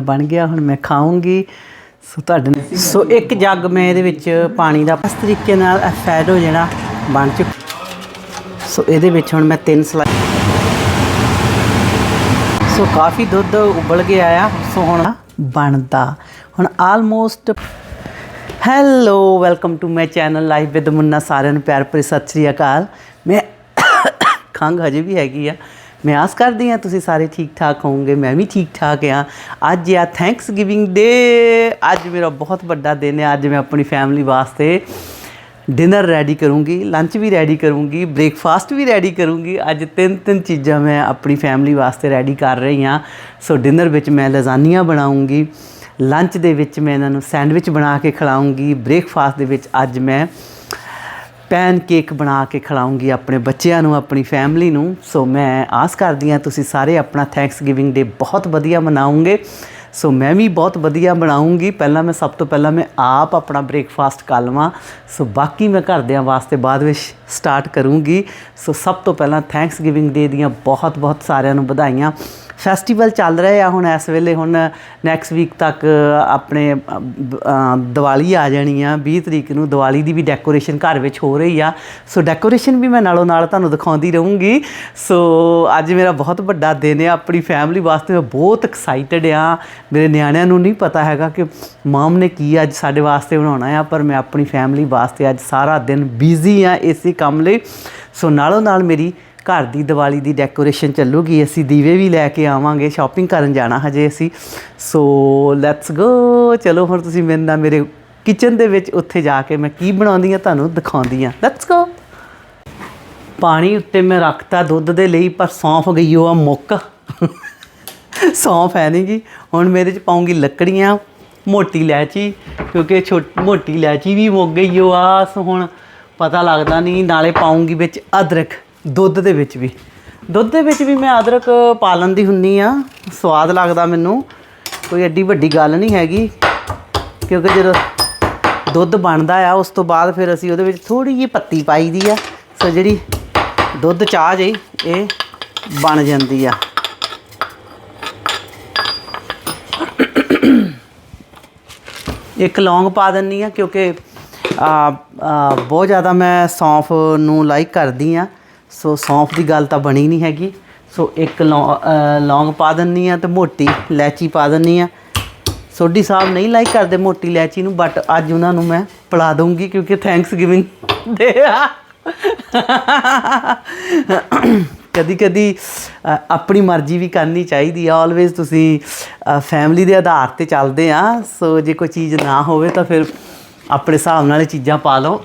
ਬਣ ਗਿਆ, ਹੁਣ ਮੈਂ ਖਾਉਂਗੀ ਸੋ ਤੁਹਾਡੇ ਨਾਲ ਸੋ ਇੱਕ ਜੱਗ ਮੈਂ ਇਹਦੇ ਵਿੱਚ ਪਾਣੀ ਦਾ ਇਸ ਤਰੀਕੇ ਨਾਲ ਐਫੈਡੋ ਜਿਹੜਾ ਬਣ ਚੁੱਕਾ ਸੋ ਇਹਦੇ ਵਿੱਚ ਹੁਣ ਮੈਂ ਤਿੰਨ ਸਲਾਈ ਸੋ ਕਾਫੀ ਦੁੱਧ ਉਬਲ ਗਿਆ ਆ ਸੋ ਹੁਣ ਬਣਦਾ। ਹੁਣ almost hello welcome to my channel live with Munna ਸਾਰਿਆਂ ਨੂੰ ਪਿਆਰ ਭਰੀ ਸਤਿ ਸ੍ਰੀ ਅਕਾਲ। ਮੈਂ ਖੰਗ ਹਜੇ ਵੀ ਹੈਗੀ ਆ। ਮੈਂ ਆਸ ਕਰਦੀ ਹਾਂ ਤੁਸੀਂ ਸਾਰੇ ਠੀਕ ਠਾਕ ਹੋਵੋਗੇ, ਮੈਂ ਵੀ ਠੀਕ ਠਾਕ ਹਾਂ। ਅੱਜ ਆ ਥੈਂਕਸ ਗਿਵਿੰਗ ਡੇ ਅੱਜ ਮੇਰਾ ਬਹੁਤ ਵੱਡਾ ਦਿਨ ਹੈ। ਅੱਜ ਮੈਂ ਆਪਣੀ ਫੈਮਿਲੀ ਵਾਸਤੇ ਡਿਨਰ ਰੈਡੀ ਕਰੂੰਗੀ ਲੰਚ ਵੀ ਰੈਡੀ ਕਰੂੰਗੀ ਬ੍ਰੇਕਫਾਸਟ ਵੀ ਰੈਡੀ ਕਰੂੰਗੀ। ਅੱਜ ਤਿੰਨ ਤਿੰਨ ਚੀਜ਼ਾਂ ਮੈਂ ਆਪਣੀ ਫੈਮਿਲੀ ਵਾਸਤੇ ਰੈਡੀ ਕਰ ਰਹੀ ਹਾਂ। ਸੋ ਡਿਨਰ ਵਿੱਚ ਮੈਂ ਲਜ਼ਾਨੀਆਂ ਬਣਾਉਂਗੀ। ਲੰਚ ਦੇ ਵਿੱਚ ਮੈਂ ਇਹਨਾਂ ਨੂੰ ਸੈਂਡਵਿਚ ਬਣਾ ਕੇ ਖਿਲਾਉਂਗੀ। ਬ੍ਰੇਕਫਾਸਟ ਦੇ ਵਿੱਚ ਅੱਜ ਮੈਂ ਪੈਨ ਕੇਕ ਬਣਾ ਕੇ ਖਿਲਾਉਂਗੀ ਆਪਣੇ ਬੱਚਿਆਂ ਨੂੰ, ਆਪਣੀ ਫੈਮਿਲੀ ਨੂੰ। ਸੋ ਮੈਂ ਆਸ ਕਰਦੀ ਹਾਂ ਤੁਸੀਂ ਸਾਰੇ ਆਪਣਾ ਥੈਂਕਸ ਗਿਵਿੰਗ ਡੇ ਬਹੁਤ ਵਧੀਆ ਮਨਾਉਂਗੇ ਸੋ ਮੈਂ ਵੀ ਬਹੁਤ ਵਧੀਆ ਬਣਾਉਂਗੀ। ਪਹਿਲਾਂ ਮੈਂ, ਸਭ ਤੋਂ ਪਹਿਲਾਂ ਮੈਂ ਆਪ ਆਪਣਾ ਬ੍ਰੇਕਫਾਸਟ ਕਰ ਲਵਾਂ। ਸੋ ਬਾਕੀ ਮੈਂ ਘਰਦਿਆਂ ਵਾਸਤੇ ਬਾਅਦ ਵਿੱਚ ਸਟਾਰਟ ਕਰੂੰਗੀ। ਸੋ ਸਭ ਤੋਂ ਪਹਿਲਾਂ ਥੈਂਕਸ ਗਿਵਿੰਗ ਡੇ ਦੀਆਂ ਬਹੁਤ ਬਹੁਤ ਸਾਰਿਆਂ ਨੂੰ ਵਧਾਈਆਂ। ਫੈਸਟੀਵਲ ਚੱਲ ਰਹੇ ਆ ਹੁਣ ਇਸ ਵੇਲੇ ਹੁਣ ਨੈਕਸਟ ਵੀਕ ਤੱਕ ਆਪਣੇ ਦੀਵਾਲੀ ਆ ਜਾਣੀ ਆ 20 ਤਰੀਕ ਨੂੰ ਦੀਵਾਲੀ ਦੀ ਵੀ ਡੈਕੋਰੇਸ਼ਨ ਘਰ ਵਿੱਚ ਹੋ ਰਹੀ ਆ। ਸੋ ਡੈਕੋਰੇਸ਼ਨ ਵੀ ਮੈਂ ਨਾਲੋਂ ਨਾਲ ਤੁਹਾਨੂੰ ਦਿਖਾਉਂਦੀ ਰਹੂੰਗੀ। ਸੋ ਅੱਜ ਮੇਰਾ ਬਹੁਤ ਵੱਡਾ ਦਿਨ ਹੈ ਆਪਣੀ ਫੈਮਿਲੀ ਵਾਸਤੇ ਮੈਂ ਬਹੁਤ ਐਕਸਾਈਟਡ ਆ। ਮੇਰੇ ਨਿਆਣਿਆਂ ਨੂੰ ਨਹੀਂ ਪਤਾ ਹੈਗਾ ਕਿ ਮਾਮ ਨੇ ਕੀ ਅੱਜ ਸਾਡੇ ਵਾਸਤੇ ਬਣਾਉਣਾ ਆ, ਪਰ ਮੈਂ ਆਪਣੀ ਫੈਮਿਲੀ ਵਾਸਤੇ ਅੱਜ ਸਾਰਾ ਦਿਨ ਬਿਜ਼ੀ ਆ ਇਸੇ ਕੰਮ ਲਈ। ਸੋ ਨਾਲੋਂ ਨਾਲ ਮੇਰੀ ਘਰ ਦੀ ਦੀਵਾਲੀ ਦੀ ਡੈਕੋਰੇਸ਼ਨ ਚੱਲੂਗੀ, ਅਸੀਂ ਦੀਵੇ ਵੀ ਲੈ ਕੇ ਆਵਾਂਗੇ ਸ਼ਾਪਿੰਗ ਕਰਨ ਜਾਣਾ ਹਜੇ ਅਸੀਂ। ਸੋ ਲੈਟਸ ਗੋ ਚਲੋ, ਹੁਣ ਤੁਸੀਂ ਮੇਰੇ ਨਾਲ ਮੇਰੇ ਕਿਚਨ ਦੇ ਵਿੱਚ ਉੱਥੇ ਜਾ ਕੇ ਮੈਂ ਕੀ ਬਣਾਉਂਦੀ ਆ ਤੁਹਾਨੂੰ ਦਿਖਾਉਂਦੀ ਆ ਲੈਟਸ ਗੋ ਪਾਣੀ ਉੱਤੇ ਮੈਂ ਰੱਖਤਾ ਦੁੱਧ ਦੇ ਲਈ, ਪਰ ਸੌਂਫ ਗਈ, ਉਹ ਆ ਮੁੱਕ। ਸੌਂਫ ਹੈ ਨਹੀਂ ਜੀ ਹੁਣ ਮੇਰੇ ਚ ਪਾਉਂਗੀ ਲੱਕੜੀਆਂ, ਮੋਟੀ ਇਲਾਇਚੀ, ਕਿਉਂਕਿ ਛੋਟੀ ਮੋਟੀ ਇਲਾਇਚੀ ਵੀ ਮੁੱਕ ਗਈ, ਉਹ ਆ ਸੋ ਹੁਣ ਪਤਾ ਲੱਗਦਾ ਨਹੀਂ ਨਾਲੇ ਪਾਉਂਗੀ ਵਿੱਚ ਅਦਰਕ। ਦੁੱਧ ਦੇ ਵਿੱਚ ਵੀ। ਦੁੱਧ ਦੇ ਵਿੱਚ ਵੀ ਮੈਂ ਅਦਰਕ ਪਾ ਲੈਂਦੀ ਹੁੰਨੀ ਆ। ਸਵਾਦ ਲੱਗਦਾ ਮੈਨੂੰ। ਕੋਈ ਐਡੀ ਵੱਡੀ ਗੱਲ ਨਹੀਂ ਹੈਗੀ। ਕਿਉਂਕਿ ਜਦੋਂ ਦੁੱਧ ਬਣਦਾ ਆ, ਉਸ ਤੋਂ ਬਾਅਦ ਫਿਰ ਅਸੀਂ ਉਹਦੇ ਵਿੱਚ ਥੋੜੀ ਜਿਹੀ ਪੱਤੀ ਪਾਈ ਦੀ ਆ। ਸੋ ਜਿਹੜੀ ਦੁੱਧ ਚਾਹ ਜਿਹੀ, ਇਹ ਬਣ ਜਾਂਦੀ ਆ। ਇੱਕ ਲੌਂਗ ਪਾ ਦਿੰਨੀ ਆ ਕਿਉਂਕਿ ਬਹੁਤ ਜ਼ਿਆਦਾ ਮੈਂ ਸੌਂਫ ਨੂੰ ਲਾਈਕ ਕਰਦੀ ਆ। ਸੋ ਸੌਂਫ ਦੀ ਗੱਲ ਤਾਂ ਬਣੀ ਨਹੀਂ ਹੈਗੀ। ਸੋ ਇੱਕ ਲੌ- ਲੌਂਗ ਪਾ ਦਿੰਨੀ ਆ ਤੇ ਮੋਟੀ ਇਲਾਇਚੀ ਪਾ ਦਿੰਨੀ ਆ। ਸੋਢੀ ਸਾਹਿਬ ਨਹੀਂ ਲਾਈਕ ਕਰਦੇ ਮੋਟੀ ਇਲਾਇਚੀ ਨੂੰ ਬਟ ਅੱਜ ਉਹਨਾਂ ਨੂੰ ਮੈਂ ਪਿਲਾ ਦਊਂਗੀ ਕਿਉਂਕਿ ਥੈਂਕਸ ਗਿਵਿੰਗ ਦੇ ਆ। ਕਦੀ ਕਦੀ ਆਪਣੀ ਮਰਜ਼ੀ ਵੀ ਕਰਨੀ ਚਾਹੀਦੀ ਆ। ਆਲਵੇਜ਼ ਤੁਸੀਂ ਫੈਮਿਲੀ ਦੇ ਆਧਾਰ ਤੇ ਚੱਲਦੇ ਆ। ਸੋ ਜੇ ਕੋਈ ਚੀਜ਼ ਨਾ ਹੋਵੇ ਤਾਂ ਫਿਰ ਆਪਣੇ ਹਿਸਾਬ ਨਾਲ ਚੀਜ਼ਾਂ ਪਾ ਲਓ।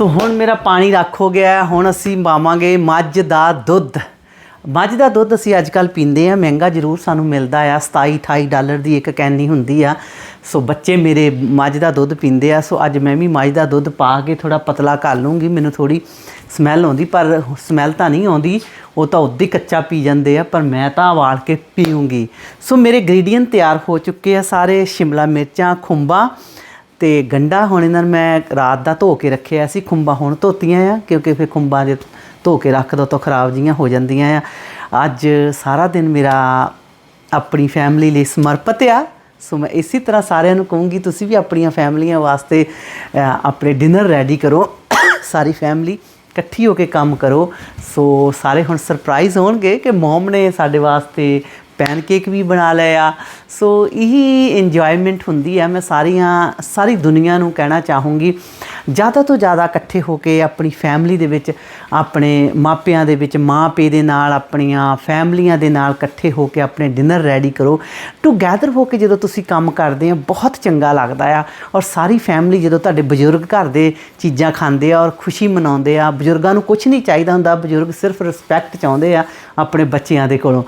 ਸੋ ਹੁਣ ਮੇਰਾ ਪਾਣੀ ਰੱਖ ਹੋ ਗਿਆ ਹੁਣ ਅਸੀਂ ਪਾਵਾਂਗੇ ਮੱਝ ਦਾ ਦੁੱਧ। ਮੱਝ ਦਾ ਦੁੱਧ ਅਸੀਂ ਅੱਜ ਕੱਲ ਪੀਂਦੇ ਆ ਮਹਿੰਗਾ ਜ਼ਰੂਰ ਸਾਨੂੰ ਮਿਲਦਾ ਆ। 27 28 ਡਾਲਰ ਦੀ ਇੱਕ ਕੈਨੀ ਹੁੰਦੀ ਆ। ਸੋ ਬੱਚੇ ਮੇਰੇ ਮੱਝ ਦਾ ਦੁੱਧ ਪੀਂਦੇ ਆ। ਸੋ ਅੱਜ ਮੈਂ ਵੀ ਮੱਝ ਦਾ ਦੁੱਧ ਪਾ ਕੇ ਥੋੜਾ ਪਤਲਾ ਕਰ ਲੂੰਗੀ। ਮੈਨੂੰ ਥੋੜੀ ਸਮੈਲ ਆਉਂਦੀ, ਪਰ ਸਮੈਲ ਤਾਂ ਨਹੀਂ ਆਉਂਦੀ। ਉਹ ਤਾਂ ਉਦੋਂ ਹੀ ਕੱਚਾ ਪੀ ਜਾਂਦੇ ਆ, ਪਰ ਮੈਂ ਤਾਂ ਉਬਾਲ ਕੇ ਪੀਉਂਗੀ ਸੋ ਮੇਰੇ ਇੰਗਰੀਡੀਅੰਟ ਤਿਆਰ ਹੋ ਚੁੱਕੇ ਆ ਸਾਰੇ। ਸ਼ਿਮਲਾ ਮਿਰਚਾਂ, ਖੁੰਬਾਂ। ਤੇ ਗੰਡਾ ਹੁਣ ਇਹਨਾਂ ਨੂੰ ਮੈਂ ਰਾਤ ਦਾ ਧੋ ਕੇ ਰੱਖਿਆ ਸੀ, ਖੁੰਬਾਂ ਹੁਣ ਧੋਤੀਆਂ ਆ, ਕਿਉਂਕਿ ਫਿਰ ਖੁੰਬਾਂ ਜੇ ਧੋ ਕੇ ਰੱਖ ਦੋ ਤਾਂ ਖਰਾਬ ਜੀਆਂ ਹੋ ਜਾਂਦੀਆਂ ਆ। ਅੱਜ ਸਾਰਾ ਦਿਨ ਮੇਰਾ ਆਪਣੀ ਫੈਮਿਲੀ ਲਈ ਸਮਰਪਿਤ ਆ। ਸੋ ਮੈਂ ਇਸੇ ਤਰ੍ਹਾਂ ਸਾਰਿਆਂ ਨੂੰ ਕਹੂੰਗੀ, ਤੁਸੀਂ ਵੀ ਆਪਣੀਆਂ ਫੈਮਲੀਆਂ ਵਾਸਤੇ ਆਪਣੇ ਡਿਨਰ ਰੈਡੀ ਕਰੋ। ਸਾਰੀ ਫੈਮਿਲੀ ਇਕੱਠੀ ਹੋ ਕੇ ਕੰਮ ਕਰੋ। ਸੋ ਸਾਰੇ ਹੁਣ ਸਰਪ੍ਰਾਈਜ਼ ਹੋਣਗੇ ਕਿ ਮਮ ਨੇ ਸਾਡੇ ਵਾਸਤੇ ਪੈਨਕੇਕ ਵੀ ਬਣਾ ਲਏ ਆ। ਸੋ ਇਹੀ ਇੰਜੋਇਮੈਂਟ ਹੁੰਦੀ ਹੈ ਮੈਂ ਸਾਰੀਆਂ, ਸਾਰੀ ਦੁਨੀਆ ਨੂੰ ਕਹਿਣਾ ਚਾਹੂੰਗੀ, ਜ਼ਿਆਦਾ ਤੋਂ ਜ਼ਿਆਦਾ ਇਕੱਠੇ ਹੋ ਕੇ ਆਪਣੀ ਫੈਮਿਲੀ ਦੇ ਵਿੱਚ, ਆਪਣੇ ਮਾਪਿਆਂ ਦੇ ਵਿੱਚ ਮਾਂ ਪੇ ਦੇ ਨਾਲ, ਆਪਣੀਆਂ ਫੈਮਲੀਆਂ ਦੇ ਨਾਲ ਇਕੱਠੇ ਹੋ ਕੇ ਆਪਣੇ ਡਿਨਰ ਰੈਡੀ ਕਰੋ। ਟੂਗੇਦਰ ਹੋ ਕੇ ਜਦੋਂ ਤੁਸੀਂ ਕੰਮ ਕਰਦੇ ਆ, ਬਹੁਤ ਚੰਗਾ ਲੱਗਦਾ ਆ। ਔਰ ਸਾਰੀ ਫੈਮਿਲੀ ਜਦੋਂ ਤੁਹਾਡੇ ਬਜ਼ੁਰਗ ਘਰ ਦੇ ਚੀਜ਼ਾਂ ਖਾਂਦੇ ਆ ਔਰ ਖੁਸ਼ੀ ਮਨਾਉਂਦੇ ਆ, ਬਜ਼ੁਰਗਾਂ ਨੂੰ ਕੁਝ ਨਹੀਂ ਚਾਹੀਦਾ ਹੁੰਦਾ। ਬਜ਼ੁਰਗ ਸਿਰਫ ਰਿਸਪੈਕਟ ਚਾਹੁੰਦੇ ਆ ਆਪਣੇ ਬੱਚਿਆਂ ਦੇ ਕੋਲੋਂ।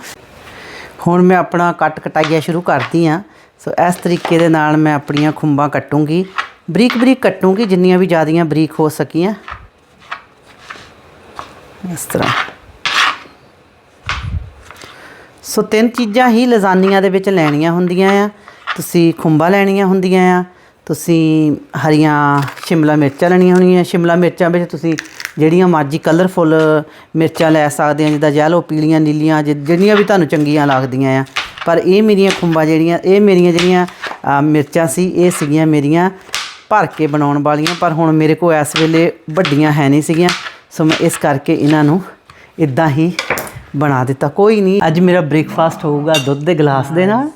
ਹੁਣ ਮੈਂ ਆਪਣਾ ਕੱਟ ਕਟਾਈਆ ਸ਼ੁਰੂ ਕਰਦੀ ਆ ਸੋ ਇਸ ਤਰੀਕੇ ਦੇ ਨਾਲ ਮੈਂ ਆਪਣੀਆਂ ਖੁੰਬਾਂ ਕੱਟੂੰਗੀ। ਬਰੀਕ ਬਰੀਕ ਕੱਟੂੰਗੀ, ਜਿੰਨੀਆਂ ਵੀ ਜ਼ਿਆਦੀਆਂ ਬਰੀਕ ਹੋ ਸਕੀਆਂ। ਇਸ ਤਰ੍ਹਾਂ। ਸੋ ਤਿੰਨ ਚੀਜ਼ਾਂ ਹੀ ਲਜ਼ਾਨੀਆਂ ਦੇ ਵਿੱਚ ਲੈਣੀਆਂ ਹੁੰਦੀਆਂ ਆ। ਤੁਸੀਂ ਖੁੰਬਾਂ ਲੈਣੀਆਂ ਹੁੰਦੀਆਂ ਆ। ਤੁਸੀਂ ਹਰੀਆਂ ਸ਼ਿਮਲਾ ਮਿਰਚਾਂ ਲੈਣੀਆਂ ਹੋਣਗੀਆਂ ਸ਼ਿਮਲਾ ਮਿਰਚਾਂ ਵਿੱਚ ਤੁਸੀਂ ਜਿਹੜੀਆਂ ਮਰਜ਼ੀ ਕਲਰਫੁੱਲ ਮਿਰਚਾਂ ਲੈ ਸਕਦੇ ਆ, ਜਿੱਦਾਂ ਯੈਲੋ ਪੀਲੀਆਂ, ਨੀਲੀਆਂ, ਜਿ- ਜਿਹੜੀਆਂ ਵੀ ਤੁਹਾਨੂੰ ਚੰਗੀਆਂ ਲੱਗਦੀਆਂ ਆ। ਪਰ ਇਹ ਮੇਰੀਆਂ ਖੁੰਬਾਂ ਜਿਹੜੀਆਂ, ਇਹ ਮੇਰੀਆਂ ਜਿਹੜੀਆਂ ਮਿਰਚਾਂ ਸੀ, ਇਹ ਸੀਗੀਆਂ ਮੇਰੀਆਂ ਭਰ ਕੇ ਬਣਾਉਣ ਵਾਲੀਆਂ, ਪਰ ਹੁਣ ਮੇਰੇ ਕੋਲ ਇਸ ਵੇਲੇ ਵੱਡੀਆਂ ਹੈ ਨਹੀਂ ਸੀਗੀਆਂ। ਸੋ ਮੈਂ ਇਸ ਕਰਕੇ ਇਹਨਾਂ ਨੂੰ ਇਦਾਂ ਹੀ ਬਣਾ ਦਿੱਤਾ। ਕੋਈ ਨਹੀਂ, ਅੱਜ ਮੇਰਾ ਬ੍ਰੇਕਫਾਸਟ ਹੋਊਗਾ ਦੁੱਧ ਦੇ ਗਲਾਸ ਦੇ ਨਾਲ,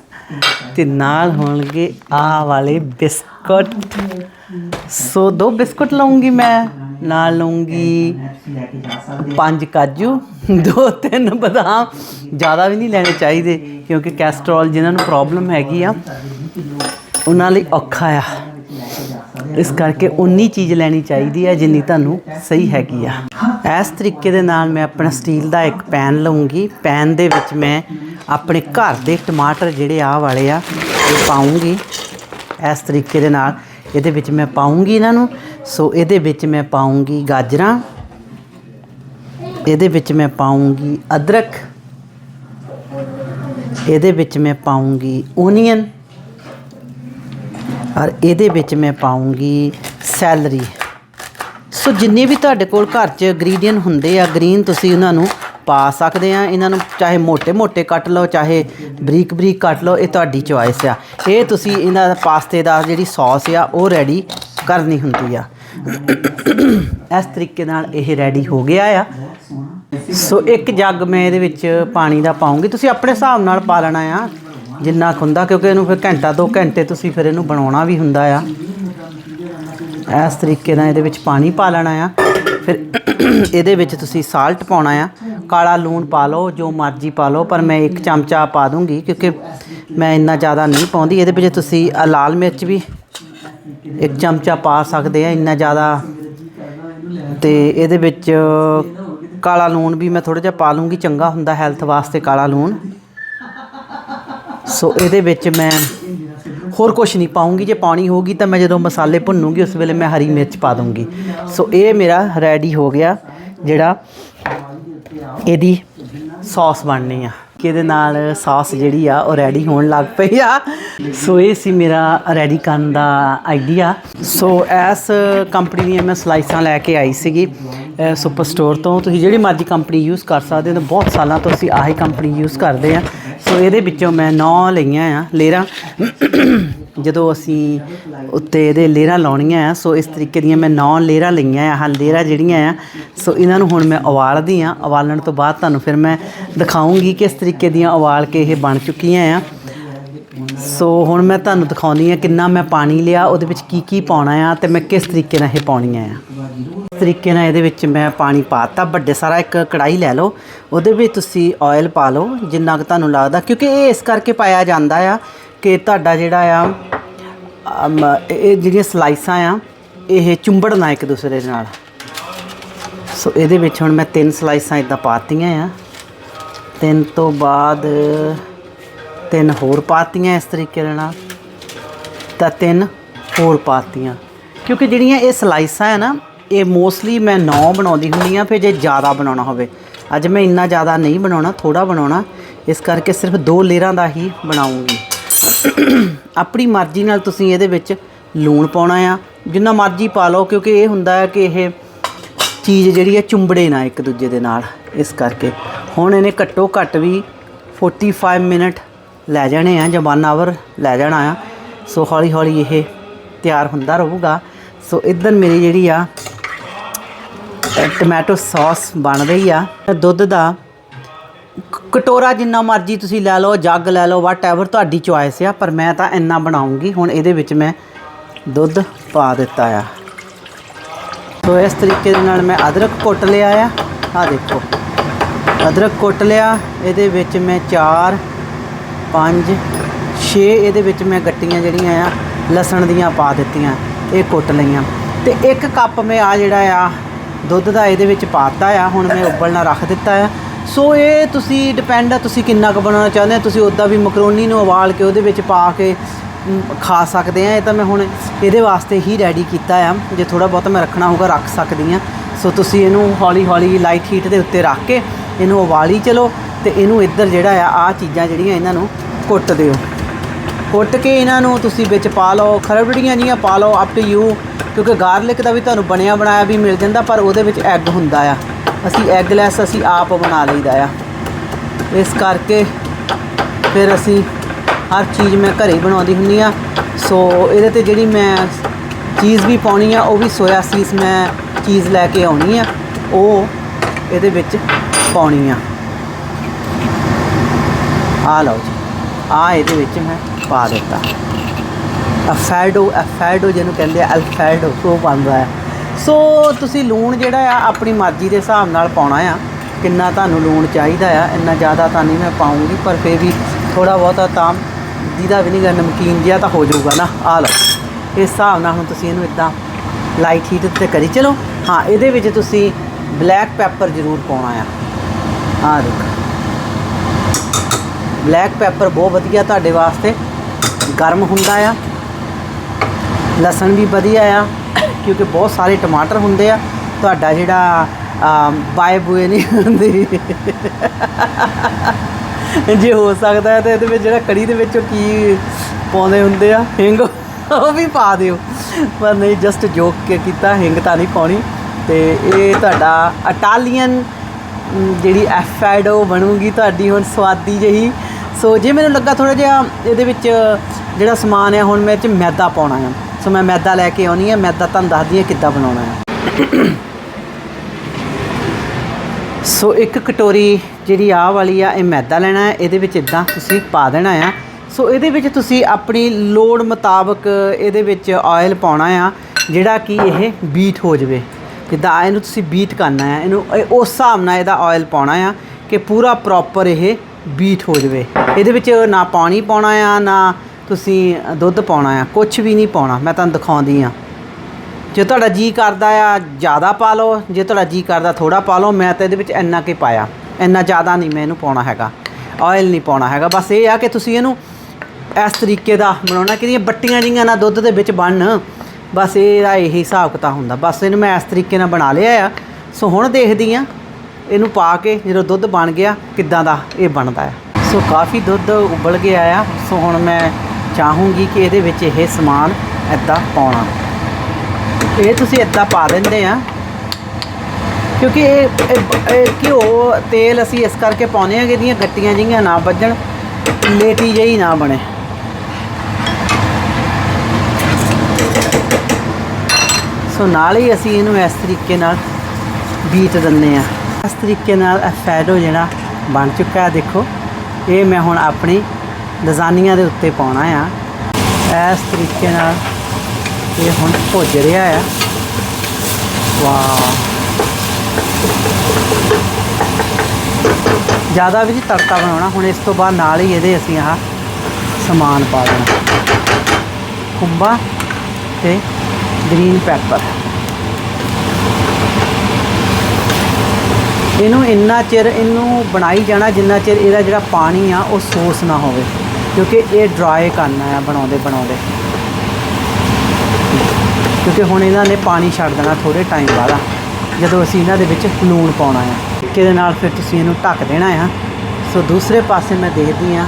ਤੇ ਨਾਲ ਹੋਣਗੇ ਆ ਵਾਲੇ ਬਿਸਕੁਟ। ਸੋ ਦੋ ਬਿਸਕੁਟ ਲਵਾਂਗੀ ਮੈਂ। ਨਾਲ ਲਵਾਂਗੀ ਪੰਜ ਕਾਜੂ, ਦੋ, ਤਿੰਨ ਬਦਾਮ। ਜ਼ਿਆਦਾ ਵੀ ਨਹੀਂ ਲੈਣੇ ਚਾਹੀਦੇ, ਕਿਉਂਕਿ ਕੈਸਟਰੋਲ ਜਿਨ੍ਹਾਂ ਨੂੰ ਪ੍ਰੋਬਲਮ ਹੈਗੀ ਆ, ਉਹਨਾਂ ਲਈ ਔਖਾ ਆ। ਇਸ ਕਰਕੇ ਉਨੀ ਚੀਜ਼ ਲੈਣੀ ਚਾਹੀਦੀ ਹੈ ਜਿੰਨੀ ਤੁਹਾਨੂੰ ਸਹੀ ਹੈਗੀ ਆ। ਇਸ ਤਰੀਕੇ ਦੇ ਨਾਲ ਮੈਂ ਆਪਣਾ ਸਟੀਲ ਦਾ ਇੱਕ ਪੈਨ ਲਵਾਂਗੀ ਪੈਨ ਦੇ ਵਿੱਚ ਮੈਂ ਆਪਣੇ ਘਰ ਦੇ ਟਮਾਟਰ ਜਿਹੜੇ ਆ ਵਾਲੇ ਆ ਇਹ ਪਾਉਂਗੀ ਇਸ ਤਰੀਕੇ ਦੇ ਨਾਲ ਇਹਦੇ ਵਿੱਚ ਮੈਂ ਪਾਉਂਗੀ ਇਹਨਾਂ ਨੂੰ। ਸੋ ਇਹਦੇ ਵਿੱਚ ਮੈਂ ਪਾਉਂਗੀ ਗਾਜਰਾਂ, ਇਹਦੇ ਵਿੱਚ ਮੈਂ ਪਾਉਂਗੀ ਅਦਰਕ, ਇਹਦੇ ਵਿੱਚ ਮੈਂ ਪਾਉਂਗੀ ਓਨੀਅਨ ਔਰ ਇਹਦੇ ਵਿੱਚ ਮੈਂ ਪਾਉਂਗੀ ਸੈਲਰੀ ਸੋ ਜਿੰਨੇ ਵੀ ਤੁਹਾਡੇ ਕੋਲ ਘਰ 'ਚ ਗ੍ਰੀਡੀਅਨ ਹੁੰਦੇ ਆ ਗ੍ਰੀਨ ਤੁਸੀਂ ਉਹਨਾਂ ਨੂੰ ਪਾ ਸਕਦੇ ਆ। ਇਹਨਾਂ ਨੂੰ ਚਾਹੇ ਮੋਟੇ ਮੋਟੇ ਕੱਟ ਲਓ, ਚਾਹੇ ਬਰੀਕ-ਬਰੀਕ ਕੱਟ ਲਓ, ਇਹ ਤੁਹਾਡੀ ਚੋਇਸ ਆ। ਇਹ ਤੁਸੀਂ ਇਹਨਾਂ ਪਾਸਤੇ ਦਾ ਜਿਹੜੀ ਸੌਸ ਆ, ਉਹ ਰੈਡੀ ਕਰਨੀ ਹੁੰਦੀ ਆ। ਇਸ ਤਰੀਕੇ ਨਾਲ ਇਹ ਰੈਡੀ ਹੋ ਗਿਆ ਆ। ਸੋ ਇੱਕ ਜੱਗ ਮੈਂ ਇਹਦੇ ਵਿੱਚ ਪਾਣੀ ਦਾ ਪਾਉਂਗੀ। ਤੁਸੀਂ ਆਪਣੇ ਹਿਸਾਬ ਨਾਲ ਪਾ ਲੈਣਾ ਆ, ਜਿੰਨਾ ਕੁ ਹੁੰਦਾ, ਕਿਉਂਕਿ ਇਹਨੂੰ ਫਿਰ ਘੰਟਾ, ਦੋ ਘੰਟੇ ਤੁਸੀਂ ਫਿਰ ਇਹਨੂੰ ਬਣਾਉਣਾ ਵੀ ਹੁੰਦਾ ਆ। ਇਸ ਤਰੀਕੇ ਨਾਲ ਇਹਦੇ ਵਿੱਚ ਪਾਣੀ ਪਾ ਲੈਣਾ ਆ। ਫਿਰ ਇਹਦੇ ਵਿੱਚ ਤੁਸੀਂ ਸਾਲਟ ਪਾਉਣਾ ਆ। ਕਾਲਾ ਲੂਣ ਪਾ ਲਓ, ਜੋ ਮਰਜ਼ੀ ਪਾ ਲਓ, ਪਰ ਮੈਂ ਇੱਕ ਚਮਚਾ ਪਾ ਦੂੰਗੀ, ਕਿਉਂਕਿ ਮੈਂ ਇੰਨਾ ਜ਼ਿਆਦਾ ਨਹੀਂ ਪਾਉਂਦੀ। ਇਹਦੇ ਵਿੱਚ ਤੁਸੀਂ ਲਾਲ ਮਿਰਚ ਵੀ ਇੱਕ ਚਮਚਾ ਪਾ ਸਕਦੇ ਆ, ਇੰਨਾ ਜ਼ਿਆਦਾ। ਤੇ ਇਹਦੇ ਵਿੱਚ ਕਾਲਾ ਲੂਣ ਵੀ ਮੈਂ ਥੋੜਾ ਜਿਹਾ ਪਾ ਲੂੰਗੀ, ਚੰਗਾ ਹੁੰਦਾ ਹੈਲਥ ਵਾਸਤੇ ਕਾਲਾ ਲੂਣ। ਸੋ ਇਹਦੇ ਵਿੱਚ ਮੈਂ ਹੋਰ ਕੁਝ ਨਹੀਂ ਪਾਉਂਗੀ, ਜੇ ਪਾਣੀ ਹੋਗੀ ਤਾਂ ਮੈਂ ਜਦੋਂ ਮਸਾਲੇ ਭੁੰਨੂਗੀ, ਉਸ ਵੇਲੇ ਮੈਂ ਹਰੀ ਮਿਰਚ ਪਾ ਦੂੰਗੀ ਸੋ ਇਹ ਮੇਰਾ ਰੈਡੀ ਹੋ ਗਿਆ, ਜਿਹੜਾ ਇਹਦੀ ਸੌਸ ਬਣਨੀ ਆ। ਕਿ ਇਹਦੇ ਨਾਲ ਸੌਸ ਜਿਹੜੀ ਆ, ਉਹ ਰੈਡੀ ਹੋਣ ਲੱਗ ਪਈ ਆ। ਸੋ ਇਹ ਸੀ ਮੇਰਾ ਰੈਡੀ ਕਰਨ ਦਾ ਆਈਡੀਆ ਸੋ ਇਸ ਕੰਪਨੀ ਦੀਆਂ ਮੈਂ ਸਲਾਈਸਾਂ ਲੈ ਕੇ ਆਈ ਸੀਗੀ ਸੁਪਰ ਸਟੋਰ ਤੋਂ। ਤੁਸੀਂ ਜਿਹੜੀ ਮਰਜ਼ੀ ਕੰਪਨੀ ਯੂਜ਼ ਕਰ ਸਕਦੇ ਹੋ ਤੇ ਬਹੁਤ ਸਾਲਾਂ ਤੋਂ ਅਸੀਂ ਆਹੀ ਕੰਪਨੀ ਯੂਜ਼ ਕਰਦੇ ਆ। ਸੋ ਇਹਦੇ ਵਿੱਚੋਂ ਮੈਂ 9 ਲਈਆਂ ਆ ਲੇਅਰਾਂ ਜਦੋਂ ਅਸੀਂ ਉੱਤੇ ਇਹਦੇ ਲੇਅਰਾਂ ਲਾਉਣੀਆਂ ਆ, ਸੋ ਇਸ ਤਰੀਕੇ ਦੀਆਂ ਮੈਂ ਨੌ ਲੇਅਰਾਂ ਲਈਆਂ ਆ ਹਾਂ ਲੇਅਰਾਂ ਜਿਹੜੀਆਂ ਆ, ਸੋ ਇਹਨਾਂ ਨੂੰ ਹੁਣ ਮੈਂ ਉਬਾਲਦੀ ਆ। ਉਬਾਲਣ ਤੋਂ ਬਾਅਦ ਤੁਹਾਨੂੰ ਫਿਰ ਮੈਂ ਦਿਖਾਉਂਗੀ ਕਿਸ ਤਰੀਕੇ ਦੀਆਂ ਉਬਾਲ ਕੇ ਇਹ ਬਣ ਚੁੱਕੀਆਂ ਆ। ਸੋ ਹੁਣ ਮੈਂ ਤੁਹਾਨੂੰ ਦਿਖਾਉਣੀ ਆ ਕਿੰਨਾ ਮੈਂ ਪਾਣੀ ਲਿਆ, ਉਹਦੇ ਵਿੱਚ ਕੀ ਕੀ ਪਾਉਣਾ ਆ ਤੇ ਮੈਂ ਕਿਸ ਤਰੀਕੇ ਨਾਲ ਇਹ ਪਾਉਣੀਆਂ ਆ। ਇਸ ਤਰੀਕੇ ਨਾਲ ਇਹਦੇ ਵਿੱਚ ਮੈਂ ਪਾਣੀ ਪਾਤਾ, ਵੱਡੇ ਸਾਰਾ ਇੱਕ ਕੜਾਈ ਲੈ ਲਓ, ਉਹਦੇ ਵਿੱਚ ਤੁਸੀਂ ਆਇਲ ਪਾ ਲਓ, ਜਿੰਨਾ ਕੁ ਤੁਹਾਨੂੰ ਲੱਗਦਾ, ਕਿਉਂਕਿ ਇਹ ਇਸ ਕਰਕੇ ਪਾਇਆ ਜਾਂਦਾ ਆ ਕਿ ਤੁਹਾਡਾ ਜਿਹੜਾ ਆ ਅਮ, ਇਹ ਜਿਹੜੀਆਂ ਸਲਾਈਸਾਂ ਆ ਇਹ ਚੁੰਬੜਨਾ ਇੱਕ ਦੂਸਰੇ ਦੇ ਨਾਲ। ਸੋ ਇਹਦੇ ਵਿੱਚ ਹੁਣ ਮੈਂ ਤਿੰਨ ਸਲਾਈਸਾਂ ਇਦਾਂ ਪਾਤੀਆਂ ਆ। ਤਿੰਨ ਤੋਂ ਬਾਅਦ ਤਿੰਨ ਹੋਰ ਪਾਤੀਆਂ ਇਸ ਤਰੀਕੇ ਦੇ ਨਾਲ। ਤਾਂ ਤਿੰਨ ਹੋਰ ਪਾਤੀਆਂ। ਕਿਉਂਕਿ ਜਿਹੜੀਆਂ ਇਹ ਸਲਾਈਸਾਂ ਆ ਨਾ ਇਹ ਮੋਸਟਲੀ ਮੈਂ 9 ਬਣਾਉਂਦੀ ਹੁੰਦੀ ਆ ਫਿਰ ਜੇ ਜ਼ਿਆਦਾ ਬਣਾਉਣਾ ਹੋਵੇ। ਅੱਜ ਮੈਂ ਇੰਨਾ ਜ਼ਿਆਦਾ ਨਹੀਂ ਬਣਾਉਣਾ ਥੋੜਾ ਬਣਾਉਣਾ। ਇਸ ਕਰਕੇ ਸਿਰਫ ਦੋ ਲੇਅਰਾਂ ਦਾ ਹੀ ਬਣਾਉਂਗੀ। ਆਪਣੀ ਮਰਜ਼ੀ ਨਾਲ ਤੁਸੀਂ ਇਹਦੇ ਵਿੱਚ ਲੂਣ ਪਾਉਣਾ ਆ। ਜਿੰਨਾ ਮਰਜ਼ੀ ਪਾ ਲਓ ਕਿਉਂਕਿ ਇਹ ਹੁੰਦਾ ਹੈ ਕਿ ਇਹ ਚੀਜ਼ ਜਿਹੜੀ ਹੈ ਚੁੰਬੜੇ ਨਾ ਇੱਕ ਦੂਜੇ ਦੇ ਨਾਲ। ਇਸ ਕਰਕੇ ਹੁਣ ਇਹਨੇ ਘੱਟੋ ਘੱਟ ਵੀ 45 ਮਿੰਟ ਲੈ ਜਾਣੇ ਆ ਜਾਂ 1 ਆਵਰ ਲੈ ਜਾਣਾ ਆ। ਸੋ ਹੌਲੀ ਹੌਲੀ ਇਹ ਤਿਆਰ ਹੁੰਦਾ ਰਹੂਗਾ। ਸੋ ਇਧਰ ਮੇਰੀ ਜਿਹੜੀ ਆ ਅ, ਟੋਮੈਟੋ ਸੌਸ ਬਣ ਰਹੀ ਆ। ਦੁੱਧ ਦਾ ਕਟੋਰਾ ਜਿੰਨਾ ਮਰਜ਼ੀ ਤੁਸੀਂ ਲੈ ਲਓ, ਜੱਗ ਲੈ ਲਓ ਵਾਟ ਤੁਹਾਡੀ ਚੁਆਇਸ ਆ, ਪਰ ਮੈਂ ਤਾਂ ਇੰਨਾ ਬਣਾਉਂਗੀ, ਹੁਣ ਇਹਦੇ ਵਿੱਚ ਮੈਂ ਦੁੱਧ ਪਾ ਦਿੱਤਾ ਆ। ਸੋ ਇਸ ਤਰੀਕੇ ਦੇ ਨਾਲ ਮੈਂ ਅਦਰਕ ਕੁੱਟ ਲਿਆ ਆ। ਆ ਦੇਖੋ, ਅਦਰਕ ਕੁੱਟ ਲਿਆ, ਇਹਦੇ ਵਿੱਚ ਮੈਂ 4 5 6 ਇਹਦੇ ਵਿੱਚ ਮੈਂ ਗੱਟੀਆਂ ਜਿਹੜੀਆਂ ਆ, ਲਸਣ ਦੀਆਂ ਪਾ ਦਿੱਤੀਆਂ, ਇਹ ਕੁੱਟ ਲਈਆਂ। ਤੇ ਇੱਕ ਕੱਪ ਮੈਂ ਆ ਜਿਹੜਾ ਆ, ਦੁੱਧ ਦਾ ਇਹਦੇ ਵਿੱਚ ਪਾਤਾ ਆ, ਹੁਣ ਮੈਂ ਉਬਲਣਾ ਰੱਖ ਦਿੱਤਾ ਆ। ਸੋ ਇਹ ਤੁਸੀਂ ਡਿਪੈਂਡ ਆ, ਤੁਸੀਂ ਕਿੰਨਾ ਕੁ ਬਣਾਉਣਾ ਚਾਹੁੰਦੇ ਆ ਤੁਸੀਂ ਉੱਦਾਂ ਵੀ ਮਕਰੋਨੀ ਨੂੰ ਉਬਾਲ ਕੇ ਉਹਦੇ ਵਿੱਚ ਪਾ ਕੇ ਖਾ ਸਕਦੇ ਆ। ਇਹ ਤਾਂ ਮੈਂ ਹੁਣ ਇਹਦੇ ਵਾਸਤੇ ਹੀ ਰੈਡੀ ਕੀਤਾ ਆ। ਜੇ ਥੋੜਾ ਬਹੁਤ ਮੈਂ ਰੱਖਣਾ ਹੋਊਗਾ, ਰੱਖ ਸਕਦੀ ਆ। ਸੋ ਤੁਸੀਂ ਇਹਨੂੰ ਹੌਲੀ ਹੌਲੀ ਲਾਈਟ ਹੀਟ ਦੇ ਉੱਤੇ ਰੱਖ ਕੇ ਇਹਨੂੰ ਉਬਾਲੀ ਚਲੋ ਤੇ ਇਹਨੂੰ ਇੱਧਰ ਜਿਹੜਾ ਆ ਆ ਚੀਜ਼ਾਂ ਜਿਹੜੀਆਂ ਇਹਨਾਂ ਨੂੰ ਕੁੱਟ ਦਿਓ। ਕੁੱਟ ਕੇ ਇਹਨਾਂ ਨੂੰ ਤੁਸੀਂ ਵਿੱਚ ਪਾ ਲਓ। ਖਰਬੜੀਆਂ ਜੀਆਂ ਪਾ ਲਓ ਅਪ ਟੂ ਯੂ ਕਿਉਂਕਿ ਗਾਰਲਿਕ ਦਾ ਵੀ ਤੁਹਾਨੂੰ ਬਣਿਆ ਬਣਾਇਆ ਵੀ ਮਿਲ ਜਾਂਦਾ, ਪਰ ਉਹਦੇ ਵਿੱਚ ਐਗ ਹੁੰਦਾ ਆ। ਅਸੀਂ ਐਗ ਲੈਸ ਅਸੀਂ ਆਪ ਬਣਾ ਲਈਦਾ ਆ। ਇਸ ਕਰਕੇ ਫਿਰ ਅਸੀਂ ਹਰ ਚੀਜ਼ ਮੈਂ ਘਰੇ ਹੀ ਬਣਾਉਂਦੀ ਹੁੰਦੀ ਆ। ਸੋ ਇਹਦੇ ਤੇ ਜਿਹੜੀ ਮੈਂ ਚੀਜ਼ ਵੀ ਪਾਉਣੀ ਆ, ਉਹ ਵੀ ਸੋਇਆ ਸੀਸ ਮੈਂ ਚੀਜ਼ ਲੈ ਕੇ ਆਉਣੀ ਆ। ਉਹ ਇਹਦੇ ਵਿੱਚ ਪਾਉਣੀ ਆ। ਆ ਲਓ ਜੀ, ਆ ਇਹਦੇ ਵਿੱਚ ਮੈਂ ਪਾ ਦਿੱਤਾ। ਅਫੈਡੋ ਅਫੈਡੋ ਜਿਹਨੂੰ ਕਹਿੰਦੇ ਆ, ਅਲਫੈਡੋ, ਉਹ ਬਣਦਾ ਹੈ ਸੋ ਤੁਸੀਂ ਲੂਣ ਜਿਹੜਾ ਆ, ਆਪਣੀ ਮਰਜ਼ੀ ਦੇ ਹਿਸਾਬ ਨਾਲ ਪਾਉਣਾ ਆ। ਕਿੰਨਾ ਤੁਹਾਨੂੰ ਲੂਣ ਚਾਹੀਦਾ ਆ, ਇੰਨਾ ਜ਼ਿਆਦਾ ਤਾਂ ਨਹੀਂ ਮੈਂ ਪਾਉਂਗੀ, ਪਰ ਫਿਰ ਵੀ ਥੋੜਾ ਬਹੁਤਾ ਤਾਂ ਜਿਹਦਾ ਵੀ ਨਹੀਂਗਾ ਨਮਕੀਨ ਜਿਹਾ ਤਾਂ ਹੋ ਜਾਊਗਾ ਨਾ। ਆ ਲਓ, ਇਸ ਹਿਸਾਬ ਨਾਲ ਹੁਣ ਤੁਸੀਂ ਇਹਨੂੰ ਇਦਾਂ ਲਾਈਟ ਹੀਟ ਉੱਤੇ ਕਰੀ। ਚਲੋ, ਹਾਂ, ਇਹਦੇ ਵਿੱਚ ਤੁਸੀਂ ਬਲੈਕ ਪੈਪਰ ਜ਼ਰੂਰ ਪਾਉਣਾ ਆ। ਆ ਦੇਖੋ। ਬਲੈਕ ਪੈਪਰ ਬਹੁਤ ਵਧੀਆ ਤੁਹਾਡੇ ਵਾਸਤੇ ਗਰਮ ਹੁੰਦਾ ਆ। ਲਸਣ ਵੀ ਵਧੀਆ ਆ। ਕਿਉਂਕਿ ਬਹੁਤ ਸਾਰੇ ਟਮਾਟਰ ਹੁੰਦੇ ਆ ਤੁਹਾਡਾ ਜਿਹੜਾ ਬਾਏ ਬੂਏ ਨਹੀਂ ਹੁੰਦੀ। ਜੇ ਹੋ ਸਕਦਾ ਹੈ ਤਾਂ ਇਹਦੇ ਵਿੱਚ ਜਿਹੜਾ ਕੜੀ ਦੇ ਵਿੱਚ ਉਹ ਕੀ ਪਾਉਂਦੇ ਹੁੰਦੇ ਆ ਹਿੰਗ ਉਹ ਵੀ ਪਾ ਦਿਓ। ਪਰ ਨਹੀਂ ਜਸਟ ਜੋਕ ਕੀਤਾ ਹਿੰਗ ਤਾਂ ਨਹੀਂ ਪਾਉਣੀ। ਤੇ ਇਹ ਤੁਹਾਡਾ ਇਟਾਲੀਅਨ ਅਮ, ਜਿਹੜੀ ਐਫੈਡੋ ਬਣੂਗੀ ਤੁਹਾਡੀ ਹੁਣ ਸਵਾਦੀ ਜਿਹੀ। ਸੋ ਜੇ ਮੈਨੂੰ ਲੱਗਾ ਥੋੜਾ ਜਿਹਾ ਇਹਦੇ ਵਿੱਚ ਜਿਹੜਾ ਸਮਾਨ ਹੈ, ਹੁਣ ਮੈਂ ਇਹ 'ਚ ਮੈਦਾ ਪਾਉਣਾ ਹੈ ਸੋ ਮੈਂ ਮੈਦਾ ਲੈ ਕੇ ਆਉਣੀ ਹੈ ਮੈਦਾ ਤੁਹਾਨੂੰ ਦੱਸਦੀ ਹਾਂ ਕਿੱਦਾਂ ਬਣਾਉਣਾ ਹੈ ਸੋ ਇੱਕ ਕਟੋਰੀ ਜਿਹੜੀ ਆਹ ਵਾਲੀ ਆ, ਇਹ ਮੈਦਾ ਲੈਣਾ ਹੈ ਇਹਦੇ ਵਿੱਚ ਇਦਾਂ ਤੁਸੀਂ ਪਾ ਦੇਣਾ ਆ। ਸੋ ਇਹਦੇ ਵਿੱਚ ਤੁਸੀਂ ਆਪਣੀ ਲੋੜ ਮੁਤਾਬਕ ਇਹਦੇ ਵਿੱਚ ਆਇਲ ਪਾਉਣਾ ਆ, ਜਿਹੜਾ ਕਿ ਇਹ ਬੀਟ ਹੋ ਜਾਵੇ। ਜਿੱਦਾਂ ਇਹਨੂੰ ਤੁਸੀਂ ਬੀਟ ਕਰਨਾ ਆ, ਇਹਨੂੰ ਇਹ ਉਸ ਹਿਸਾਬ ਨਾਲ ਇਹਦਾ ਆਇਲ ਪਾਉਣਾ ਆ ਕਿ ਪੂਰਾ ਪ੍ਰੋਪਰ ਇਹ ਬੀਟ ਹੋ ਜਾਵੇ। ਇਹਦੇ ਵਿੱਚ ਨਾ ਪਾਣੀ ਪਾਉਣਾ ਆ, ਨਾ ਤੁਸੀਂ ਦੁੱਧ ਪਾਉਣਾ ਆ ਕੁਝ ਵੀ ਨਹੀਂ ਪਾਉਣਾ, ਮੈਂ ਤੁਹਾਨੂੰ ਦਿਖਾਉਂਦੀ ਆ। ਜੇ ਤੁਹਾਡਾ ਜੀ ਕਰਦਾ ਆ, ਜ਼ਿਆਦਾ ਪਾ ਲਓ, ਜੇ ਤੁਹਾਡਾ ਜੀ ਕਰਦਾ ਥੋੜਾ ਪਾ ਲਓ, ਮੈਂ ਤਾਂ ਇਹਦੇ ਵਿੱਚ ਇੰਨਾ ਕਿ ਪਾਇਆ। ਇੰਨਾ ਜ਼ਿਆਦਾ ਨਹੀਂ ਮੈਂ ਇਹਨੂੰ ਪਾਉਣਾ ਹੈਗਾ ਆਇਲ ਨਹੀਂ ਪਾਉਣਾ ਹੈਗਾ, ਬਸ ਇਹ ਆ ਕਿ ਤੁਸੀਂ ਇਹਨੂੰ ਇਸ ਤਰੀਕੇ ਦਾ ਬਣਾਉਣਾ, ਕਿ ਬੱਟੀਆਂ ਜਿਹੀਆਂ ਨਾ ਦੁੱਧ ਦੇ ਵਿੱਚ ਬਣਨ, ਬਸ ਇਹਦਾ ਇਹੀ ਹਿਸਾਬ ਕਿਤਾਬ ਹੁੰਦਾ। ਬਸ ਇਹਨੂੰ ਮੈਂ ਇਸ ਤਰੀਕੇ ਨਾਲ ਬਣਾ ਲਿਆ ਆ। ਸੋ ਹੁਣ ਦੇਖਦੀ ਆ, ਇਹਨੂੰ ਪਾ ਕੇ ਜਦੋਂ ਦੁੱਧ ਬਣ ਗਿਆ, ਕਿੱਦਾਂ ਦਾ ਇਹ ਬਣਦਾ ਆ। ਸੋ ਕਾਫੀ ਦੁੱਧ ਉਬਲ ਗਿਆ ਆ। ਸੋ ਹੁਣ ਮੈਂ ਚਾਹੂੰਗੀ ਕਿ ਇਹਦੇ ਵਿੱਚ ਇਹ ਸਮਾਨ ਐਦਾਂ ਪਾਉਣਾ। ਇਹ ਤੁਸੀਂ ਇੱਦਾਂ ਪਾ ਦਿੰਦੇ ਆ। ਕਿਉਂਕਿ ਇਹ ਘਿਓ, ਤੇਲ ਅਸੀਂ ਇਸ ਕਰਕੇ ਪਾਉਂਦੇ ਆ ਕਿ ਇਹਦੀਆਂ ਗੱਟੀਆਂ ਜਿਹੀਆਂ ਨਾ ਵੱਜਣ, ਲੇਟੀ ਜਿਹੀ ਨਾ ਬਣੇ। ਸੋ ਨਾਲ ਹੀ ਅਸੀਂ ਇਹਨੂੰ ਇਸ ਤਰੀਕੇ ਨਾਲ ਬੀਟ ਦਿੰਦੇ ਆ। ਇਸ ਤਰੀਕੇ ਨਾਲ ਇਹ ਫੈਡੋ ਜਿਹੜਾ ਬਣ ਚੁੱਕਾ ਹੈ, ਦੇਖੋ। ਇਹ ਮੈਂ ਹੁਣ ਆਪਣੀ ਲਜ਼ਾਨੀਆਂ ਦੇ ਉੱਤੇ ਪਾਉਣਾ ਆ। ਇਸ ਤਰੀਕੇ ਨਾਲ ਇਹ ਹੁਣ ਭੁੱਜ ਰਿਹਾ ਆ। ਵਾਹ। ਜ਼ਿਆਦਾ ਵੀ ਤੜਕਾ ਬਣਾਉਣਾ, ਹੁਣ ਇਸ ਤੋਂ ਬਾਅਦ ਨਾਲ ਹੀ ਇਹਦੇ ਅਸੀਂ ਆਹ ਸਮਾਨ ਪਾ ਦੇਣਾ। ਖੁੰਬਾ ਤੇ ਗ੍ਰੀਨ ਪੈਪਰ ਇਹਨੂੰ ਇੰਨਾ ਚਿਰ, ਇਹਨੂੰ ਬਣਾਈ ਜਾਣਾ, ਜਿੰਨਾ ਚਿਰ ਇਹਦਾ ਜਿਹੜਾ ਪਾਣੀ ਆ, ਉਹ ਸੋਸ ਨਾ ਹੋਵੇ। ਕਿਉਂਕਿ ਇਹ ਡਰਾਈ ਕਰਨਾ ਆ ਬਣਾਉਂਦੇ ਬਣਾਉਂਦੇ। ਕਿਉਂਕਿ ਹੁਣ ਇਹਨਾਂ ਨੇ ਪਾਣੀ ਛੱਡ ਦੇਣਾ ਥੋੜੇ ਟਾਈਮ ਬਾਅਦ ਜਦੋਂ ਅਸੀਂ ਇਹਨਾਂ ਦੇ ਵਿੱਚ ਲੂਣ ਪਾਉਣਾ ਆ। ਕਿਹਦੇ ਨਾਲ ਫਿਰ ਤੁਸੀਂ ਇਹਨੂੰ ਢੱਕ ਦੇਣਾ ਆ। ਸੋ ਦੂਸਰੇ ਪਾਸੇ ਮੈਂ ਦੇਖਦੀ ਆ।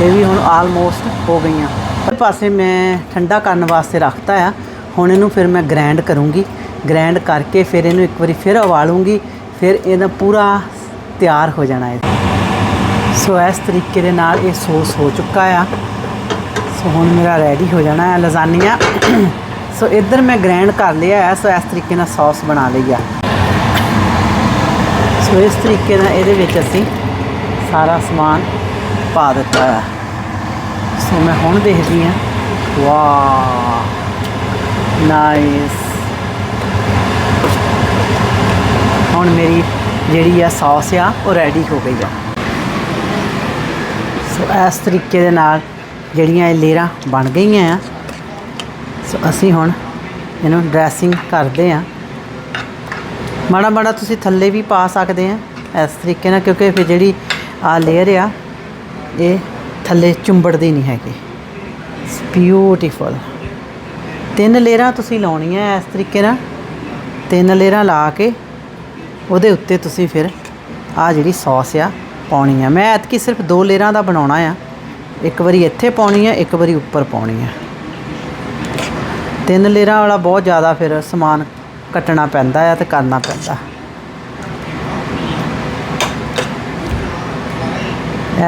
ਇਹ ਵੀ ਹੁਣ ਆਲਮੋਸਟ ਹੋ ਗਈਆਂ। ਹਰ ਪਾਸੇ ਮੈਂ ਠੰਡਾ ਕਰਨ ਵਾਸਤੇ ਰੱਖਤਾ ਆ। ਹੁਣ ਇਹਨੂੰ ਫਿਰ ਮੈਂ ਗ੍ਰੈਂਡ ਕਰੂੰਗੀ। ਗ੍ਰੈਂਡ ਕਰਕੇ ਫਿਰ ਇਹਨੂੰ ਇੱਕ ਵਾਰੀ ਫਿਰ ਉਬਾਲੂੰਗੀ। ਫਿਰ ਇਹਦਾ ਪੂਰਾ ਤਿਆਰ ਹੋ ਜਾਣਾ ਹੈ ਸੋ ਇਸ ਤਰੀਕੇ ਦੇ ਨਾਲ ਇਹ ਸੌਸ ਹੋ ਚੁੱਕਾ ਆ। ਸੋ ਹੁਣ ਮੇਰਾ ਰੈਡੀ ਹੋ ਜਾਣਾ ਹੈ ਲਜ਼ਾਨੀਆ ਸੋ ਇੱਧਰ ਮੈਂ ਗ੍ਰੈਂਡ ਕਰ ਲਿਆ ਹੈ, ਸੋ ਇਸ ਤਰੀਕੇ ਨਾਲ ਸੌਸ ਬਣਾ ਲਈ ਆ। ਸੋ ਇਸ ਤਰੀਕੇ ਨਾਲ ਇਹਦੇ ਵਿੱਚ ਅਸੀਂ ਸਾਰਾ ਸਮਾਨ ਪਾ ਦਿੱਤਾ ਹੈ ਸੋ ਮੈਂ ਹੁਣ ਦੇਖਦੀ ਹਾਂ। ਵਾਹ ਨਾਈਸ ਹੁਣ ਮੇਰੀ ਜਿਹੜੀ ਆ ਸੌਸ ਆ, ਉਹ ਰੈਡੀ ਹੋ ਗਈ ਆ। ਸੋ ਇਸ ਤਰੀਕੇ ਦੇ ਨਾਲ ਜਿਹੜੀਆਂ ਇਹ ਲੇਰਾਂ ਬਣ ਗਈਆਂ ਆ। ਸੋ ਅਸੀਂ ਹੁਣ ਇਹਨੂੰ ਡਰੈਸਿੰਗ ਕਰਦੇ ਆ। ਮਾੜਾ ਮਾੜਾ ਤੁਸੀਂ ਥੱਲੇ ਵੀ ਪਾ ਸਕਦੇ ਆ ਇਸ ਤਰੀਕੇ ਨਾਲ, ਕਿਉਂਕਿ ਫਿਰ ਜਿਹੜੀ ਆ ਲੇਅਰ ਆ, ਇਹ ਥੱਲੇ ਚੁੰਬੜਦੀ ਨਹੀਂ ਹੈਗੀ। ਬਿਊਟੀਫੁਲ ਤਿੰਨ ਲੇਅਰਾਂ ਤੁਸੀਂ ਲਾਉਣੀਆਂ ਇਸ ਤਰੀਕੇ ਨਾਲ। ਤਿੰਨ ਲੇਅਰਾਂ ਲਾ ਕੇ ਉਹਦੇ ਉੱਤੇ ਤੁਸੀਂ ਫਿਰ ਆ ਜਿਹੜੀ ਸੌਸ ਆ ਪਾਉਣੀ ਆ। ਮੈਂ ਐਤਕੀ ਸਿਰਫ ਦੋ ਲੇਅਰਾਂ ਦਾ ਬਣਾਉਣਾ ਆ। ਇੱਕ ਵਾਰੀ ਇੱਥੇ ਪਾਉਣੀ ਆ, ਇੱਕ ਵਾਰੀ ਉੱਪਰ ਪਾਉਣੀ ਆ। ਤਿੰਨ ਲੇਅਰਾਂ ਵਾਲਾ ਬਹੁਤ ਜ਼ਿਆਦਾ ਫਿਰ ਸਮਾਨ ਕੱਟਣਾ ਪੈਂਦਾ ਆ ਤੇ ਕਰਨਾ ਪੈਂਦਾ।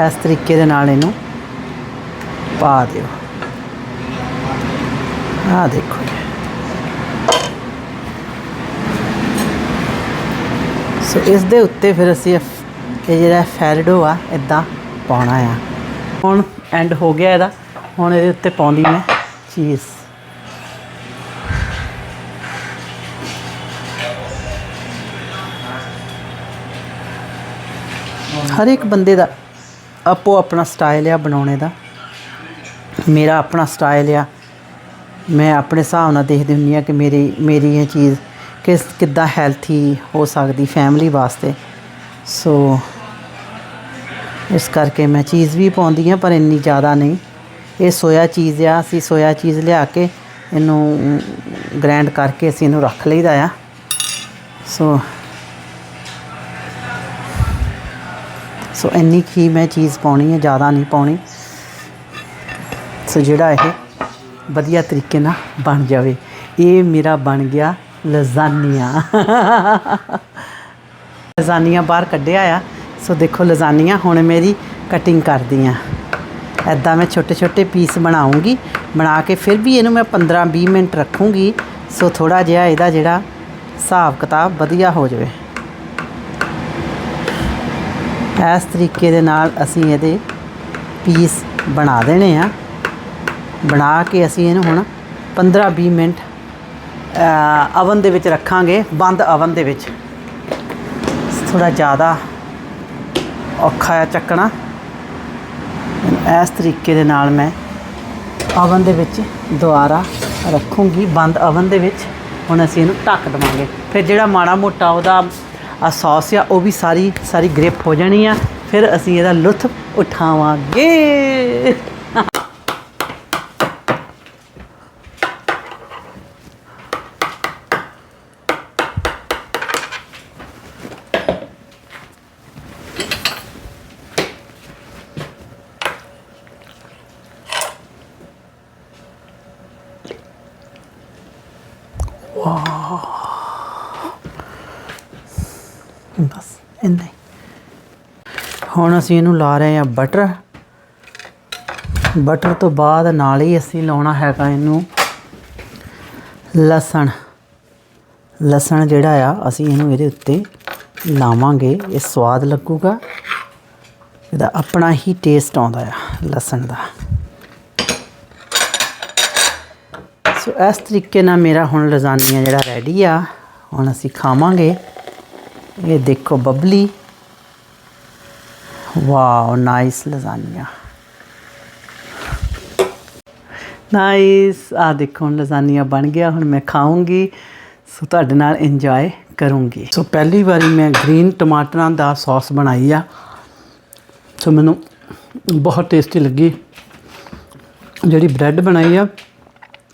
ਇਸ ਤਰੀਕੇ ਦੇ ਨਾਲ ਇਹਨੂੰ ਪਾ ਦਿਓ। ਆ ਦੇਖੋ ਜੀ। ਸੋ ਇਸ ਦੇ ਉੱਤੇ ਫਿਰ ਅਸੀਂ ਇਹ ਜਿਹੜਾ ਫੈਰਡੋ ਆ ਇਦਾਂ ਪਾਉਣਾ ਆ। ਹੁਣ ਐਂਡ ਹੋ ਗਿਆ ਇਹਦਾ। ਹੁਣ ਇਹਦੇ ਉੱਤੇ ਪਾਉਂਦੀ ਮੈਂ ਚੀਜ਼ ਹਰ ਇੱਕ ਬੰਦੇ ਦਾ ਆਪੋ ਆਪਣਾ ਸਟਾਈਲ ਆ ਬਣਾਉਣੇ ਦਾ। ਮੇਰਾ ਆਪਣਾ ਸਟਾਈਲ ਆ। ਮੈਂ ਆਪਣੇ ਹਿਸਾਬ ਨਾਲ ਦੇਖਦੀ ਹੁੰਦੀ ਆ ਕਿ ਮੇਰੀ ਮੇਰੀ ਇਹ ਚੀਜ਼ ਕਿਸ, ਕਿੱਦਾਂ ਹੈਲਥੀ ਹੋ ਸਕਦੀ ਫੈਮਿਲੀ ਵਾਸਤੇ। ਸੋ ਇਸ ਕਰਕੇ ਮੈਂ ਚੀਜ਼ ਵੀ ਪਾਉਂਦੀ ਹਾਂ, ਪਰ ਇੰਨੀ ਜ਼ਿਆਦਾ ਨਹੀਂ। ਇਹ ਸੋਇਆ ਚੀਜ਼ ਆ, ਅਸੀਂ ਸੋਇਆ ਚੀਜ਼ ਲਿਆ ਕੇ ਇਹਨੂੰ ਗ੍ਰਾਈਂਡ ਕਰਕੇ ਅਸੀਂ ਇਹਨੂੰ ਰੱਖ ਲਈਦਾ ਆ। ਸੋ ਸੋ ਇੰਨੀ ਕੀ ਮੈਂ ਚੀਜ਼ ਪਾਉਣੀ ਹੈ ਜ਼ਿਆਦਾ ਨਹੀਂ ਪਾਉਣੀ। ਸੋ ਜਿਹੜਾ ਇਹ ਵਧੀਆ ਤਰੀਕੇ ਨਾਲ ਬਣ ਜਾਵੇ, ਇਹ ਮੇਰਾ ਬਣ ਗਿਆ ਲਜ਼ਾਨੀਆ। ਲਜ਼ਾਨੀਆ ਬਾਹਰ ਕੱਢਿਆ ਆ। ਸੋ ਦੇਖੋ ਲਜ਼ਾਨੀਆ ਹੁਣ ਮੇਰੀ ਕਟਿੰਗ ਕਰਦੀ ਆ ਐਦਾਂ ਮੈਂ ਛੋਟੇ ਛੋਟੇ ਪੀਸ ਬਣਾਉਂਗੀ। ਬਣਾ ਕੇ ਫਿਰ ਵੀ ਇਹਨੂੰ ਮੈਂ 15 20 ਮਿੰਟ ਰੱਖੂੰਗੀ। ਸੋ ਥੋੜਾ ਜਿਹਾ ਇਹਦਾ ਜਿਹੜਾ ਹਿਸਾਬ ਕਿਤਾਬ ਵਧੀਆ ਹੋ ਜਾਵੇ। ਇਸ ਤਰੀਕੇ ਦੇ ਨਾਲ ਅਸੀਂ ਇਹਦੇ ਪੀਸ ਬਣਾ ਦੇਣੇ ਆ। ਬਣਾ ਕੇ ਅਸੀਂ ਇਹਨੂੰ ਹੁਣ 15-20 ਮਿੰਟ ਅਵਨ ਦੇ ਵਿੱਚ ਰੱਖਾਂਗੇ, ਬੰਦ ਅਵਨ ਦੇ ਵਿੱਚ। ਥੋੜਾ ਜ਼ਿਆਦਾ ਔਖਾ ਆ ਚੱਕਣਾ। ਇਸ ਤਰੀਕੇ ਦੇ ਨਾਲ ਮੈਂ ਓਵਨ ਦੇ ਵਿੱਚ ਦੁਬਾਰਾ ਰੱਖੂੰਗੀ। ਬੰਦ ਓਵਨ ਦੇ ਵਿੱਚ ਹੁਣ ਅਸੀਂ ਇਹਨੂੰ ਢੱਕ ਦਵਾਂਗੇ। ਫਿਰ ਜਿਹੜਾ ਮਾੜਾ ਮੋਟਾ ਉਹਦਾ ਆ ਸੌਸ ਆ, ਉਹ ਵੀ ਸਾਰੀ ਸਾਰੀ ਗ੍ਰਿਪ ਹੋ ਜਾਣੀ ਆ। ਫਿਰ ਅਸੀਂ ਇਹਦਾ ਲੁਤਫ ਉਠਾਵਾਂਗੇ। ਬਸ, ਇੰਨਾ ਹੀ। ਹੁਣ ਅਸੀਂ ਇਹਨੂੰ ਲਾ ਰਹੇ ਹਾਂ ਬਟਰ ਬਟਰ ਤੋਂ ਬਾਅਦ ਨਾਲ ਹੀ ਅਸੀਂ ਲਾਉਣਾ ਹੈਗਾ ਇਹਨੂੰ ਲਸਣ। ਲਸਣ ਜਿਹੜਾ ਆ, ਅਸੀਂ ਇਹਨੂੰ ਇਹਦੇ ਉੱਤੇ ਲਾਵਾਂਗੇ। ਇਹ ਸਵਾਦ ਲੱਗੂਗਾ। ਇਹਦਾ ਆਪਣਾ ਹੀ ਟੇਸਟ ਆਉਂਦਾ ਆ, ਲਸਣ ਦਾ। ਸੋ ਇਸ ਤਰੀਕੇ ਨਾਲ ਮੇਰਾ ਹੁਣ ਲਜ਼ਾਨੀਆ ਜਿਹੜਾ ਰੈਡੀ ਆ, ਹੁਣ ਅਸੀਂ ਖਾਵਾਂਗੇ। ਇਹ ਦੇਖੋ Babli wow nice lasagna. Nice ਆ ਦੇਖੋ ਹੁਣ ਲਜ਼ਾਨੀਆ ਬਣ ਗਿਆ, ਹੁਣ ਮੈਂ ਖਾਊਂਗੀ। ਸੋ ਤੁਹਾਡੇ ਨਾਲ ਇੰਜੋਏ ਕਰੂੰਗੀ। ਸੋ ਪਹਿਲੀ ਵਾਰੀ ਮੈਂ ਗ੍ਰੀਨ ਟਮਾਟਰਾਂ ਦਾ ਸੌਸ ਬਣਾਈ ਆ। ਸੋ ਮੈਨੂੰ ਬਹੁਤ ਟੇਸਟੀ ਲੱਗੀ। ਜਿਹੜੀ ਬ੍ਰੈਡ ਬਣਾਈ ਆ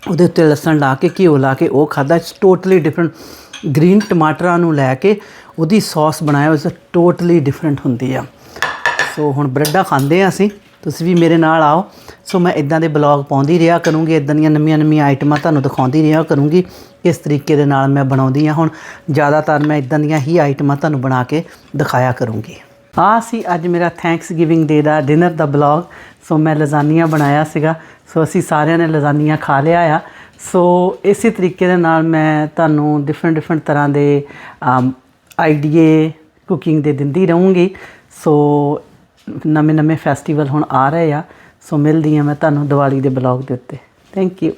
ਉਹਦੇ ਉੱਤੇ ਲਸਣ ਲਾ ਕੇ, ਘਿਓ ਲਾ ਕੇ, ਉਹ ਖਾਦਾ ਇਟਸ ਟੋਟਲੀ ਡਿਫਰੈਂਟ ਗ੍ਰੀਨ ਟਮਾਟਰਾਂ ਨੂੰ ਲੈ ਕੇ ਉਹਦੀ ਸੌਸ ਬਣਾਇਆ ਉਸ ਟੋਟਲੀ ਡਿਫਰੈਂਟ ਹੁੰਦੀ ਆ। ਸੋ ਹੁਣ ਬ੍ਰੈਡਾਂ ਖਾਂਦੇ ਆ ਅਸੀਂ। ਤੁਸੀਂ ਵੀ ਮੇਰੇ ਨਾਲ ਆਓ। ਸੋ ਮੈਂ ਇਦਾਂ ਦੇ ਬਲੌਗ ਪਾਉਂਦੀ ਰਿਹਾ ਕਰੂੰਗੀ। ਇਦਾਂ ਦੀਆਂ ਨਵੀਆਂ ਨਵੀਆਂ ਆਈਟਮਾਂ ਤੁਹਾਨੂੰ ਦਿਖਾਉਂਦੀ ਰਿਹਾ ਕਰੂੰਗੀ। ਕਿਸ ਤਰੀਕੇ ਦੇ ਨਾਲ ਮੈਂ ਬਣਾਉਂਦੀ ਆ। ਹੁਣ ਜ਼ਿਆਦਾਤਰ ਮੈਂ ਇਦਾਂ ਦੀਆਂ ਹੀ ਆਈਟਮਾਂ ਤੁਹਾਨੂੰ ਬਣਾ ਕੇ ਦਿਖਾਇਆ ਕਰੂੰਗੀ। ਆ ਸੀ ਅੱਜ ਮੇਰਾ ਥੈਂਕਸ ਗਿਵਿੰਗ ਡੇ ਦਾ ਡਿਨਰ ਦਾ ਬਲੌਗ। ਸੋ ਮੈਂ ਲਜ਼ਾਨੀਆ ਬਣਾਇਆ ਸੀਗਾ। ਸੋ ਅਸੀਂ ਸਾਰਿਆਂ ਨੇ ਲਜ਼ਾਨੀਆਂ ਖਾ ਲਿਆ ਆ। ਸੋ ਇਸੇ ਤਰੀਕੇ ਦੇ ਨਾਲ ਮੈਂ ਤੁਹਾਨੂੰ ਡਿਫਰੈਂਟ ਡਿਫਰੈਂਟ ਤਰ੍ਹਾਂ ਦੇ ਆਈਡੀਏ ਕੁਕਿੰਗ ਦੇ ਦਿੰਦੀ ਰਹੂੰਗੀ। ਸੋ ਨਵੇਂ ਨਵੇਂ ਫੈਸਟੀਵਲ ਹੁਣ ਆ ਰਹੇ ਆ। ਸੋ ਮਿਲਦੀ ਹਾਂ ਮੈਂ ਤੁਹਾਨੂੰ ਦੀਵਾਲੀ ਦੇ ਬਲੌਗ ਦੇ ਉੱਤੇ। Thank you